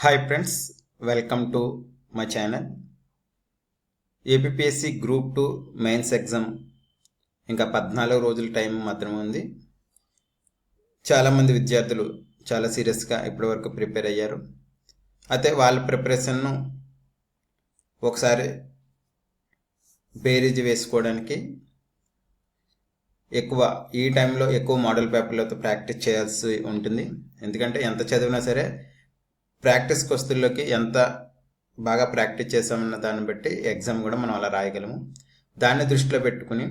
Hi friends welcome to my channel APSC group two mains exam ఇంకా పద్నాలుగు రోజుల time మాత్రమే ఉంది. చాలామంది విద్యార్థులు చాలా సీరియస్గా ఇప్పటివరకు ప్రిపేర్ అయ్యారు. అయితే వాళ్ళ ప్రిపరేషన్ను ఒకసారి బేరీజ్ వేసుకోవడానికి ఎక్కువ ఈ టైంలో ఎక్కువ మోడల్ పేపర్లతో ప్రాక్టీస్ చేయాల్సి ఉంటుంది. ఎందుకంటే ఎంత చదివినా సరే ప్రాక్టీస్ కొస్తుల్లోకి ఎంత బాగా ప్రాక్టీస్ చేసామన్న దాన్ని బట్టి ఎగ్జామ్ కూడా మనం అలా రాయగలము. దాన్ని దృష్టిలో పెట్టుకుని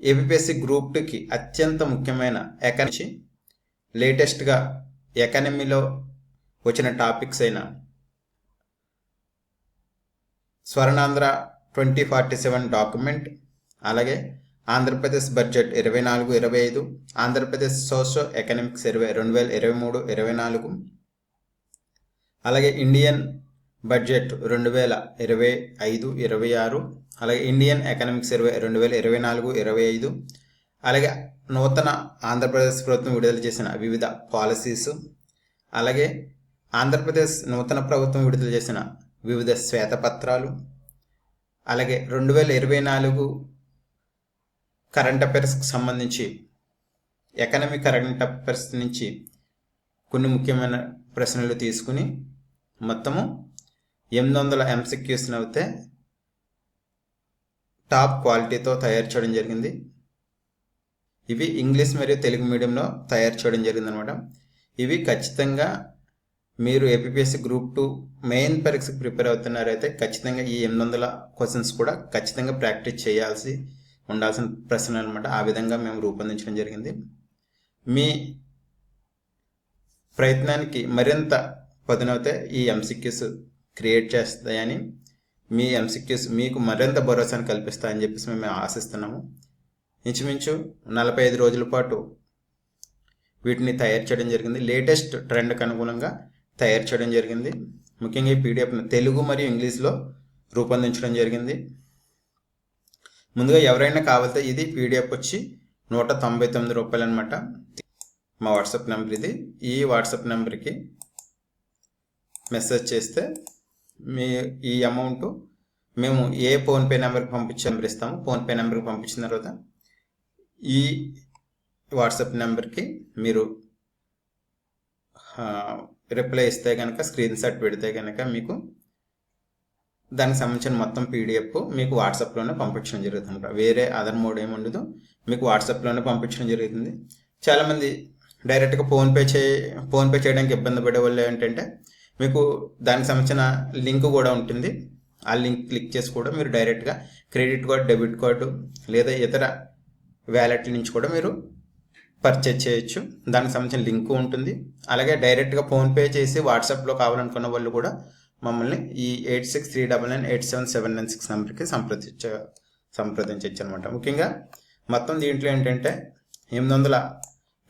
ఏపీఎస్సి గ్రూప్ టూకి అత్యంత ముఖ్యమైన ఎకానమీ లేటెస్ట్గా ఎకానమీలో వచ్చిన టాపిక్స్ అయిన Swarnandhra twenty forty seven document అలాగే ఆంధ్రప్రదేశ్ బడ్జెట్ ఇరవై నాలుగు ఇరవై ఐదు ఆంధ్రప్రదేశ్ సోషో ఎకనామిక్స్ ఇరవై రెండు వేల ఇరవై మూడు ఇరవై నాలుగు అలాగే ఇండియన్ బడ్జెట్ రెండు వేల ఇరవై ఐదు ఇరవై ఆరు అలాగే ఇండియన్ ఎకనామిక్ సర్వే రెండు వేల ఇరవై నాలుగు ఇరవై ఐదు అలాగే నూతన ఆంధ్రప్రదేశ్ ప్రభుత్వం విడుదల చేసిన వివిధ పాలసీస్ అలాగే ఆంధ్రప్రదేశ్ నూతన ప్రభుత్వం విడుదల చేసిన వివిధ శ్వేతపత్రాలు అలాగే రెండు వేల ఇరవై నాలుగు కరెంట్ అఫైర్స్కి సంబంధించి ఎకనమిక్ కరెంట్ అఫైర్స్ నుంచి కొన్ని ముఖ్యమైన ప్రశ్నలు తీసుకుని మొత్తము ఎనిమిది వందల ఎంసీక్యూస్ని అయితే టాప్ క్వాలిటీతో తయారు చేయడం జరిగింది. ఇవి ఇంగ్లీష్ మరియు తెలుగు మీడియంలో తయారు చేయడం జరిగింది అనమాట ఇవి ఖచ్చితంగా మీరు ఏపీఎస్సి గ్రూప్ టూ మెయిన్ పరీక్షకు ప్రిపేర్ అవుతున్నారైతే ఖచ్చితంగా ఈ ఎనిమిది వందల క్వశ్చన్స్ కూడా ఖచ్చితంగా ప్రాక్టీస్ చేయాల్సి ఉండాల్సిన ప్రశ్నలు అనమాట ఆ విధంగా మేము రూపొందించడం జరిగింది. మీ ప్రయత్నానికి మరింత పదునవుతే ఈ ఎంసిక్యూస్ క్రియేట్ చేస్తాయని మీ ఎంసిక్యూస్ మీకు మరింత భరోసాను కల్పిస్తాయని చెప్పేసి మేము ఆశిస్తున్నాము. ఇంచుమించు నలభై ఐదు రోజుల పాటు వీటిని తయారు చేయడం జరిగింది. లేటెస్ట్ ట్రెండ్కి అనుగుణంగా తయారు చేయడం జరిగింది. ముఖ్యంగా ఈ పీడిఎఫ్ను తెలుగు మరియు ఇంగ్లీష్లో రూపొందించడం జరిగింది. ముందుగా ఎవరైనా కావాలితే ఇది పీడిఎఫ్ వచ్చి నూట తొంభై తొమ్మిది రూపాయలు అనమాట మా వాట్సాప్ నెంబర్ ఇది. ఈ వాట్సాప్ నెంబర్కి మెసేజ్ చేస్తే మీ ఈ అమౌంట్ మేము ఏ ఫోన్పే నెంబర్కి పంపించి నెంబర్ ఇస్తాము ఫోన్పే నెంబర్కి పంపించిన తర్వాత ఈ వాట్సాప్ నెంబర్కి మీరు రిప్లై ఇస్తే కనుక స్క్రీన్ షాట్ పెడితే కనుక మీకు దానికి సంబంధించిన మొత్తం పీడిఎఫ్ మీకు వాట్సాప్లోనే పంపించడం జరుగుతుంది వేరే అదర్ మోడ్ ఏమి ఉండదు. మీకు వాట్సాప్లోనే పంపించడం జరుగుతుంది. చాలామంది డైరెక్ట్గా ఫోన్పే చే ఫోన్పే చేయడానికి ఇబ్బంది పడే వాళ్ళు ఏంటంటే మీకు దానికి సంబంధించిన లింక్ కూడా ఉంటుంది. ఆ లింక్ క్లిక్ చేసి కూడా మీరు డైరెక్ట్గా క్రెడిట్ కార్డ్ డెబిట్ కార్డు లేదా ఇతర వ్యాలెట్ నుంచి కూడా మీరు పర్చేజ్ చేయొచ్చు. దానికి సంబంధించిన లింక్ ఉంటుంది. అలాగే డైరెక్ట్గా ఫోన్పే చేసి వాట్సాప్లో కావాలనుకున్న వాళ్ళు కూడా మమ్మల్ని ఈ eight six three double nine eight seven seven nine six నెంబర్కి సంప్రదించ సంప్రదించవచ్చు అనమాట ముఖ్యంగా మొత్తం దీంట్లో ఏంటంటే ఎనిమిది వందల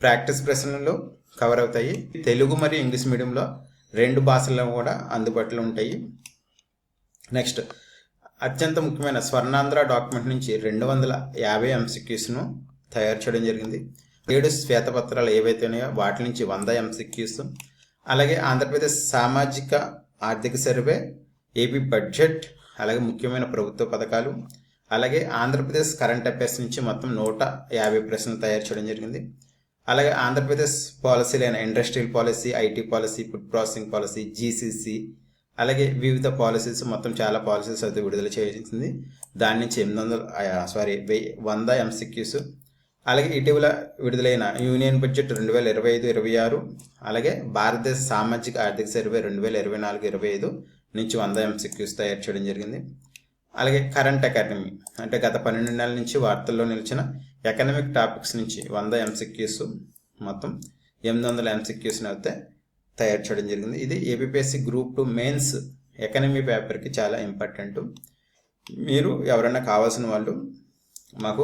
ప్రాక్టీస్ ప్రశ్నలు కవర్ అవుతాయి. తెలుగు మరియు ఇంగ్లీష్ మీడియంలో రెండు భాషల్లో కూడా అందుబాటులో ఉంటాయి. నెక్స్ట్ అత్యంత ముఖ్యమైన స్వర్ణాంధ్ర డాక్యుమెంట్ నుంచి రెండు వందల యాభై ఎంసిక్యూస్ను తయారు చేయడం జరిగింది. ఏడు శ్వేతపత్రాలు ఏవైతే ఉన్నాయో వాటి నుంచి వంద ఎంసిక్యూస్. అలాగే ఆంధ్రప్రదేశ్ సామాజిక ఆర్థిక సర్వే ఏపీ బడ్జెట్ అలాగే ముఖ్యమైన ప్రభుత్వ పథకాలు అలాగే ఆంధ్రప్రదేశ్ కరెంట్ అఫైర్స్ నుంచి మొత్తం నూట యాభై ప్రశ్నలు తయారు చేయడం జరిగింది. అలాగే Andhra Pradesh పాలసీలైన industrial policy IT policy food processing policy GCC అలాగే వివిధ పాలసీస్ మొత్తం చాలా పాలసీస్ అయితే విడుదల చేసింది దాని నుంచి ఎనిమిది వందల సారీ వెయ్యి వంద ఎంసిక్యూస్ అలాగే ఇటీవల విడుదలైన యూనియన్ బడ్జెట్ రెండు వేల ఇరవై ఐదు ఇరవై ఆరు అలాగే భారతదేశ సామాజిక ఆర్థిక సర్వే రెండు వేల ఇరవై నాలుగు ఇరవై ఐదు నుంచి వంద ఎంసిక్యూస్ తయారు చేయడం జరిగింది. అలాగే కరెంట్ అకాడమీ అంటే గత పన్నెండు నెలల నుంచి వార్తల్లో నిలిచిన ఎకనమిక్ టాపిక్స్ నుంచి వంద ఎంసిక్యూస్ మొత్తం ఎనిమిది వందల ఎంసిక్యూస్ని అయితే తయారు చేయడం జరిగింది. ఇది APSC group two mains economy పేపర్కి చాలా ఇంపార్టెంట్ మీరు ఎవరైనా కావాల్సిన వాళ్ళు మాకు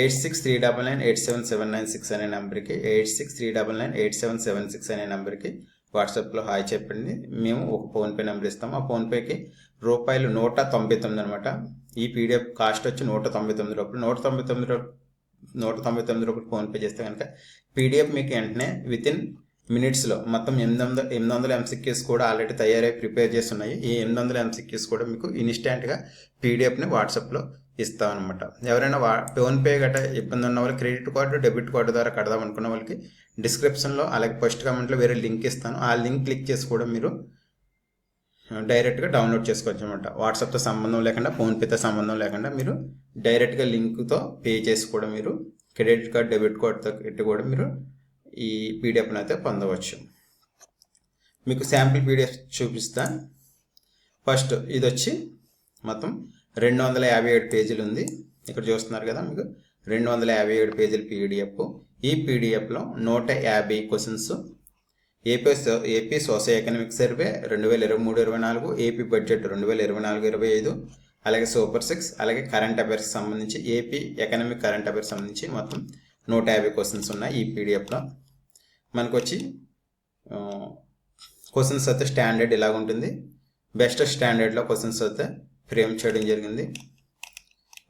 eight six three double nine eight seven seven nine six అనే నెంబర్కి eight six three double nine eight seven seven six అనే నెంబర్కి వాట్సాప్లో హాయ్ చెప్పండి. మేము ఒక ఫోన్పే నెంబర్ ఇస్తాం. ఆ ఫోన్పేకి రూపాయలు నూట తొంభై తొమ్మిది అనమాట ఈ పీడిఎఫ్ కాస్ట్ వచ్చి నూట తొంభై తొమ్మిది రూపాయలు నూట తొంభై తొమ్మిది రూపాయలు నూట తొంభై తొమ్మిది రూపాయలు ఫోన్పే చేస్తే కనుక పీడిఎఫ్ మీకు వెంటనే విత్ ఇన్ మినిట్స్లో మొత్తం ఎనిమిది వందల ఎనిమిది వందల ఎంసీక్యూస్ కూడా ఆల్రెడీ తయారై ప్రిపేర్ చేస్తున్నాయి. ఈ ఎనిమిది వందల ఎంసీక్యూస్ కూడా మీకు ఇన్స్టాంట్గా పీడిఎఫ్ని వాట్సాప్లో ఇస్తామన్నమాట. ఎవరైనా వా ఫోన్పే గట్రా ఇబ్బంది ఉన్న వాళ్ళు క్రెడిట్ కార్డు డెబిట్ కార్డు ద్వారా కడదాం అనుకున్న వాళ్ళకి డిస్క్రిప్షన్లో అలాగే ఫస్ట్ కామెంట్లో వేరే లింక్ ఇస్తాను. ఆ లింక్ క్లిక్ చేసి కూడా మీరు డైరెక్ట్గా డౌన్లోడ్ చేసుకోవచ్చు అనమాట వాట్సాప్తో సంబంధం లేకుండా ఫోన్పేతో సంబంధం లేకుండా మీరు డైరెక్ట్గా లింక్తో పే చేసి కూడా మీరు క్రెడిట్ కార్డ్ డెబిట్ కార్డ్తో పెట్టి కూడా మీరు ఈ పీడిఎఫ్ని అయితే పొందవచ్చు. మీకు శాంపిల్ పీడిఎఫ్ చూపిస్తా. ఫస్ట్ ఇది వచ్చి మొత్తం రెండు వందల యాభై ఏడు పేజీలు ఉంది. ఇక్కడ చూస్తున్నారు కదా మీకు రెండు వందల యాభై ఏడు పేజీల పీడిఎఫ్. ఈ పీడిఎఫ్లో నూట యాభై questions AP so- AP social economic survey రెండు వేల ఇరవై మూడు ఇరవై నాలుగు ఏపీ బడ్జెట్ రెండు వేల ఇరవై నాలుగు ఇరవై ఐదు అలాగే సూపర్ సిక్స్ అలాగే కరెంట్ అఫైర్స్ సంబంధించి ఏపీ ఎకనామిక్ కరెంట్ అఫైర్స్ సంబంధించి మొత్తం నూట యాభై క్వశ్చన్స్ ఉన్నాయి ఈ పీడిఎఫ్లో. మనకు వచ్చి క్వశ్చన్స్ అయితే స్టాండర్డ్ ఇలాగ ఉంటుంది. బెస్ట్ స్టాండర్డ్లో క్వశ్చన్స్ అయితే ఫ్రేమ్ చేయడం జరిగింది.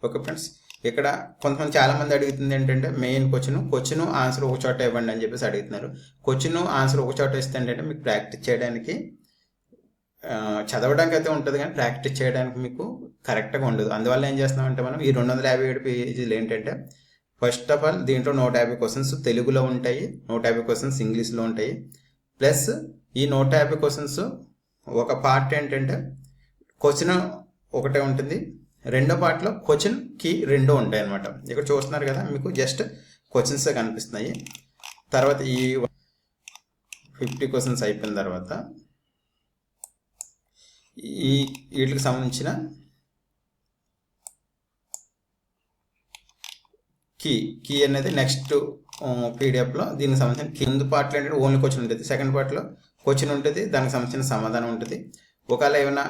ఓకే ఫ్రెండ్స్ ఇక్కడ కొంతమంది చాలామంది అడుగుతుంది ఏంటంటే మెయిన్ క్వశ్చన్ క్వశ్చన్ ఆన్సర్ ఒక చోట ఇవ్వండి అని చెప్పేసి అడుగుతున్నారు. క్వశ్చన్ ఆన్సర్ ఒక చోట ఇస్తే ఏంటంటే మీకు ప్రాక్టీస్ చేయడానికి చదవడానికి అయితే ఉంటుంది కానీ ప్రాక్టీస్ చేయడానికి మీకు కరెక్ట్గా ఉండదు. అందువల్ల ఏం చేస్తున్నామంటే మనం ఈ రెండు వందల యాభై ఏడు పేజీలు ఏంటంటే ఫస్ట్ ఆఫ్ ఆల్ దీంట్లో నూట యాభై క్వశ్చన్స్ తెలుగులో ఉంటాయి నూట యాభై క్వశ్చన్స్ ఇంగ్లీష్లో ఉంటాయి. ప్లస్ ఈ నూట యాభై క్వశ్చన్స్ ఒక పార్ట్ ఏంటంటే క్వశ్చన్ ఒకటే ఉంటుంది రెండో పార్ట్లో క్వశ్చన్ కీ రెండు ఉంటాయి అనమాట ఇక్కడ చూస్తున్నారు కదా మీకు జస్ట్ క్వశ్చన్స్ కనిపిస్తున్నాయి. తర్వాత ఈ ఫిఫ్టీ క్వశ్చన్స్ అయిపోయిన తర్వాత ఈ వీటికి సంబంధించిన కీ కీ అనేది నెక్స్ట్ పీడిఎఫ్లో దీనికి సంబంధించిన కీ ముందు పార్ట్లో ఏంటంటే ఓన్లీ క్వశ్చన్ ఉంటుంది. సెకండ్ పార్ట్లో క్వశ్చన్ ఉంటుంది. దానికి సంబంధించిన సమాధానం ఉంటుంది. ఒకవేళ ఏమైనా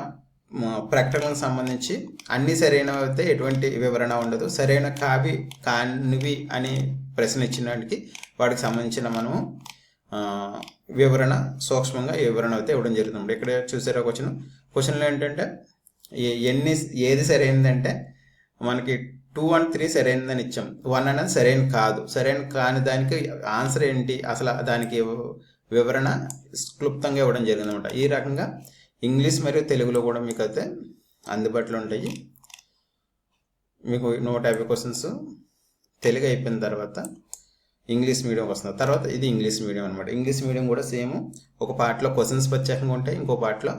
ప్రకటనలకు సంబంధించి అన్ని సరైనవి అయితే ఎటువంటి వివరణ ఉండదు. సరైన కావి కానివి అని ప్రశ్న ఇచ్చినటికి వాటికి సంబంధించిన మనము వివరణ సూక్ష్మంగా వివరణ అయితే ఇవ్వడం జరుగుతుంది. ఇక్కడ చూసారా క్వశ్చన్. క్వశ్చన్లో ఏంటంటే ఎన్ని ఏది సరైనదంటే మనకి టూ అండ్ త్రీ సరైనదని ఇచ్చాం. వన్ అనేది సరైన కాదు. సరైన కాని దానికి ఆన్సర్ ఏంటి? అసలు దానికి వివరణ క్లుప్తంగా ఇవ్వడం జరిగింది అనమాట ఈ రకంగా ఇంగ్లీష్ మరియు తెలుగులో కూడా మీకు అయితే అందుబాటులో ఉంటాయి. మీకు నూట యాభై క్వశ్చన్స్ తెలుగు అయిపోయిన తర్వాత ఇంగ్లీష్ మీడియం వస్తుంది. తర్వాత ఇది ఇంగ్లీష్ మీడియం అనమాట ఇంగ్లీష్ మీడియం కూడా సేమ్ ఒక పార్ట్లో క్వశ్చన్స్ ప్రత్యేకంగా ఉంటాయి. ఇంకో పార్ట్లో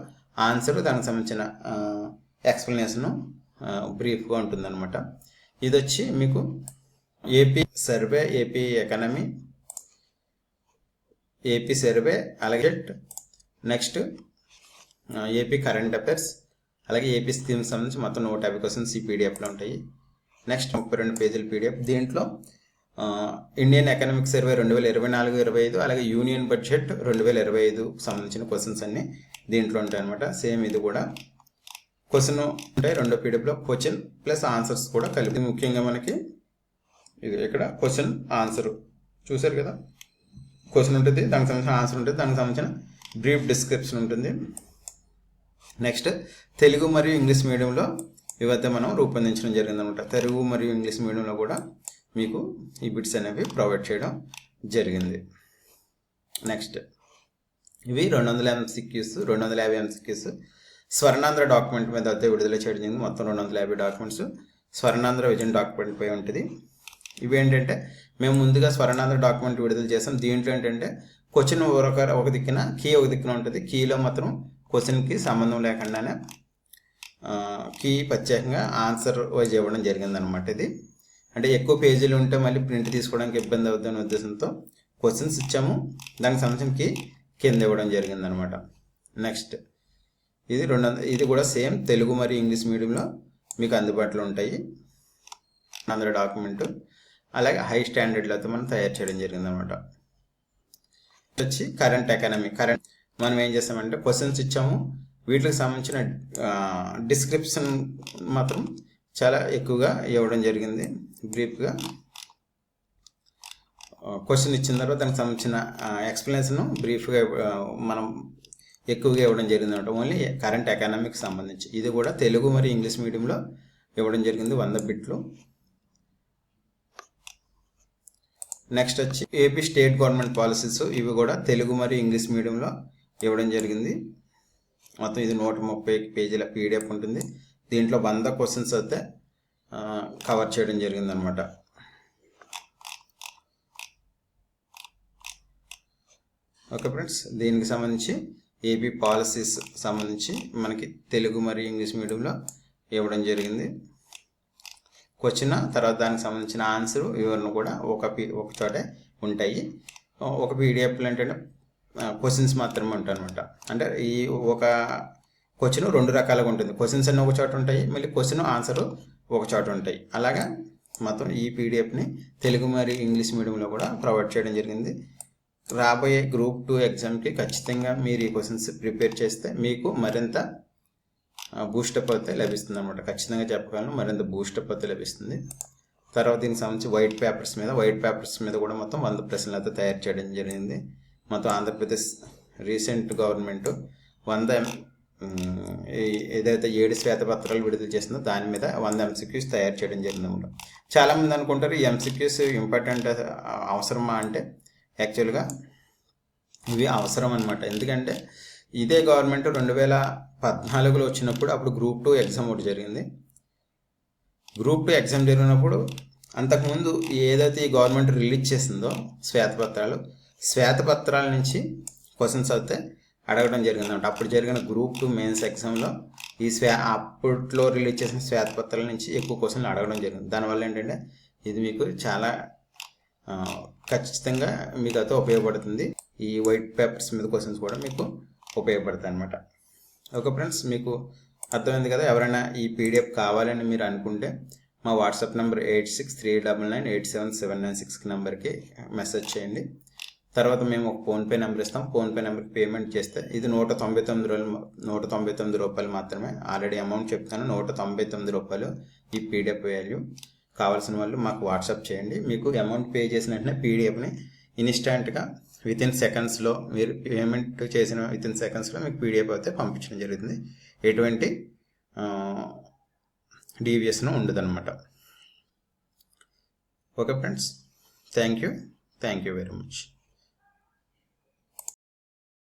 ఆన్సర్ దానికి సంబంధించిన ఎక్స్ప్లెనేషను బ్రీఫ్గా ఉంటుందన్నమాట. ఇది వచ్చి మీకు AP survey AP economy AP survey అలాగే నెక్స్ట్ ఏపీ కరెంట్ అఫైర్స్ అలాగే ఏపీ స్కీమ్స్ సంబంధించి మొత్తం నూట యాభై క్వశ్చన్స్ ఈ పీడిఎఫ్లో ఉంటాయి. నెక్స్ట్ ముప్పై రెండు పేజీల పీడిఎఫ్ దీంట్లో ఇండియన్ ఎకనామిక్ సర్వే రెండు వేల ఇరవై నాలుగు ఇరవై ఐదు అలాగే యూనియన్ బడ్జెట్ రెండు వేల ఇరవై ఐదు సంబంధించిన క్వశ్చన్స్ అన్ని దీంట్లో ఉంటాయి అనమాట సేమ్ ఇది కూడా. క్వశ్చన్ ఉంటాయి రెండో పీడిఎఫ్లో క్వశ్చన్ ప్లస్ ఆన్సర్స్ కూడా కలిపి ముఖ్యంగా మనకి ఇది ఇక్కడ క్వశ్చన్ ఆన్సర్ చూసారు కదా? క్వశ్చన్ ఉంటుంది దానికి సంబంధించిన ఆన్సర్ ఉంటుంది దానికి సంబంధించిన బ్రీఫ్ డిస్క్రిప్షన్ ఉంటుంది. నెక్స్ట్ తెలుగు మరియు ఇంగ్లీష్ మీడియంలో ఇవైతే మనం రూపొందించడం జరిగిందనమాట. తెలుగు మరియు ఇంగ్లీష్ మీడియంలో కూడా మీకు ఈ బిట్స్ అనేవి ప్రొవైడ్ చేయడం జరిగింది. నెక్స్ట్ ఇవి రెండు వందల ఎంసీక్యూస్ రెండు వందల యాభై ఎంసీక్యూస్ స్వర్ణాంధ్ర డాక్యుమెంట్ మీద అయితే విడుదల చేయడం జరిగింది. మొత్తం రెండు వందల యాభై డాక్యుమెంట్స్ స్వర్ణాంధ్ర విజన్ డాక్యుమెంట్ పై ఉంటుంది. ఇవి ఏంటంటే మేము ముందుగా స్వర్ణాంధ్ర డాక్యుమెంట్ విడుదల చేసాం. దీంట్లో ఏంటంటే క్వశ్చన్ ఒక ఒక దిక్కున కీ ఒక దిక్కున ఉంటుంది. కీలో మాత్రం క్వశ్చన్కి సంబంధం లేకుండానే కీ ప్రత్యేకంగా ఆన్సర్ వైజ్ ఇవ్వడం జరిగిందనమాట ఇది. అంటే ఎక్కువ పేజీలు ఉంటే మళ్ళీ ప్రింట్ తీసుకోవడానికి ఇబ్బంది అవుతుందనే ఉద్దేశంతో క్వశ్చన్స్ ఇచ్చాము. దానికి సంబంధించిన కీ కింద ఇవ్వడం జరిగిందనమాట నెక్స్ట్ ఇది రెండు ఇది కూడా సేమ్ తెలుగు మరియు ఇంగ్లీష్ మీడియంలో మీకు అందుబాటులో ఉంటాయి. అందులో డాక్యుమెంట్. అలాగే హై స్టాండర్డ్లతో మనం తయారు చేయడం జరిగిందనమాట వచ్చి కరెంట్ ఎకానమీ కరెంట్ మనం ఏం చేస్తామంటే క్వశ్చన్స్ ఇచ్చాము. వీటికి సంబంధించిన డిస్క్రిప్షన్ మాత్రం చాలా ఎక్కువగా ఇవ్వడం జరిగింది. బ్రీఫ్గా క్వశ్చన్ ఇచ్చిన తర్వాత దానికి సంబంధించిన ఎక్స్ప్లెనేషన్ బ్రీఫ్గా మనం ఎక్కువగా ఇవ్వడం జరిగింది అనమాట. ఓన్లీ కరెంట్ ఎకనామిక్స్ సంబంధించి. ఇది కూడా తెలుగు మరియు ఇంగ్లీష్ మీడియంలో ఇవ్వడం జరిగింది వంద బిట్లు. నెక్స్ట్ వచ్చి ఏపీ స్టేట్ గవర్నమెంట్ పాలసీస్ ఇవి కూడా తెలుగు మరియు ఇంగ్లీష్ మీడియంలో ఇవ్వడం జరిగింది. మొత్తం ఇది నూట ముప్పై పేజీల పీడిఎఫ్ ఉంటుంది. దీంట్లో వంద క్వశ్చన్స్ అయితే కవర్ చేయడం జరిగింది అనమాట ఓకే ఫ్రెండ్స్ దీనికి సంబంధించి ఏపీ పాలసీస్ సంబంధించి మనకి తెలుగు మరియు ఇంగ్లీష్ మీడియంలో ఇవ్వడం జరిగింది. క్వశ్చన్ తర్వాత దానికి సంబంధించిన ఆన్సర్ వివరణ కూడా ఒక పీ ఒక చోటే ఉంటాయి. ఒక పీడిఎఫ్లు ఏంటంటే క్వశ్చన్స్ మాత్రమే ఉంటాయన్నమాట. అంటే ఈ ఒక క్వశ్చన్ రెండు రకాలుగా ఉంటుంది. క్వశ్చన్స్ అన్నీ ఒక చోట ఉంటాయి మళ్ళీ క్వశ్చన్ ఆన్సర్ ఒక చోట ఉంటాయి. అలాగా మొత్తం ఈ పీడిఎఫ్ని తెలుగు మరియు ఇంగ్లీష్ మీడియంలో కూడా ప్రొవైడ్ చేయడం జరిగింది. రాబోయే గ్రూప్ టూ ఎగ్జామ్కి ఖచ్చితంగా మీరు ఈ క్వశ్చన్స్ ప్రిపేర్ చేస్తే మీకు మరింత బూస్టప్ అయితే లభిస్తుంది అనమాట ఖచ్చితంగా చెప్పగలను మరింత బూస్టప్ అయితే లభిస్తుంది. తర్వాత దీనికి సంబంధించి వైట్ పేపర్స్ మీద వైట్ పేపర్స్ మీద కూడా మొత్తం వంద ప్రశ్నలు అయితే తయారు చేయడం జరిగింది. మొత్తం ఆంధ్రప్రదేశ్ రీసెంట్ గవర్నమెంట్ వంద ఏదైతే ఏడు శ్వేతపత్రాలు విడుదల చేసిందో దాని మీద వంద ఎంసీక్యూస్ తయారు చేయడం జరిగింది అనమాట. చాలామంది అనుకుంటారు ఈ ఎంసీక్యూస్ ఇంపార్టెంట్ అవసరమా అంటే యాక్చువల్గా ఇవి అవసరం అనమాట. ఎందుకంటే ఇదే గవర్నమెంట్ రెండు వేల పద్నాలుగులో వచ్చినప్పుడు అప్పుడు గ్రూప్ టూ ఎగ్జామ్ ఒకటి జరిగింది. గ్రూప్ టూ ఎగ్జామ్ జరిగినప్పుడు అంతకుముందు ఏదైతే ఈ గవర్నమెంట్ రిలీజ్ చేసిందో శ్వేతపత్రాలు శ్వేతపత్రాల నుంచి క్వశ్చన్స్ అయితే అడగడం జరిగింది అనమాట అప్పుడు జరిగిన గ్రూప్ టూ మెయిన్స్ ఎగ్జామ్లో ఈ స్వే అప్పట్లో రిలీజ్ చేసిన శ్వేతపత్రాల నుంచి ఎక్కువ క్వశ్చన్లు అడగడం జరిగింది. దానివల్ల ఏంటంటే ఇది మీకు చాలా ఖచ్చితంగా మీకు అయితే ఉపయోగపడుతుంది. ఈ వైట్ పేపర్స్ మీద క్వశ్చన్స్ కూడా మీకు ఉపయోగపడతాయి అనమాట ఓకే ఫ్రెండ్స్ మీకు అర్థమైంది కదా? ఎవరైనా ఈ పీడిఎఫ్ కావాలని మీరు అనుకుంటే మా WhatsApp number eight six three double nine eight seven seven nine six నెంబర్కి మెసేజ్ చేయండి. తర్వాత మేము ఒక ఫోన్పే నెంబర్ ఇస్తాం. ఫోన్పే నెంబర్కి పేమెంట్ చేస్తే ఇది నూట తొంభై తొమ్మిది రోజులు నూట తొంభై తొమ్మిది రూపాయలు మాత్రమే. ఆల్రెడీ అమౌంట్ చెప్తాను. నూట తొంభై తొమ్మిది రూపాయలు ఈ పీడిఎఫ్ వాల్యూ. కావాల్సిన వాళ్ళు మాకు వాట్సాప్ చేయండి. మీకు అమౌంట్ పే చేసిన వెంటనే పీడిఎఫ్ని ఇన్స్టాంట్గా విత్ ఇన్ సెకండ్స్లో మీరు పేమెంట్ చేసిన విత్ ఇన్ సెకండ్స్లో మీకు పీడిఎఫ్ అయితే పంపించడం జరుగుతుంది. ఎటువంటి డీవియస్ను ఉండదన్నమాట. Okay friends. Thank you. Thank you very much.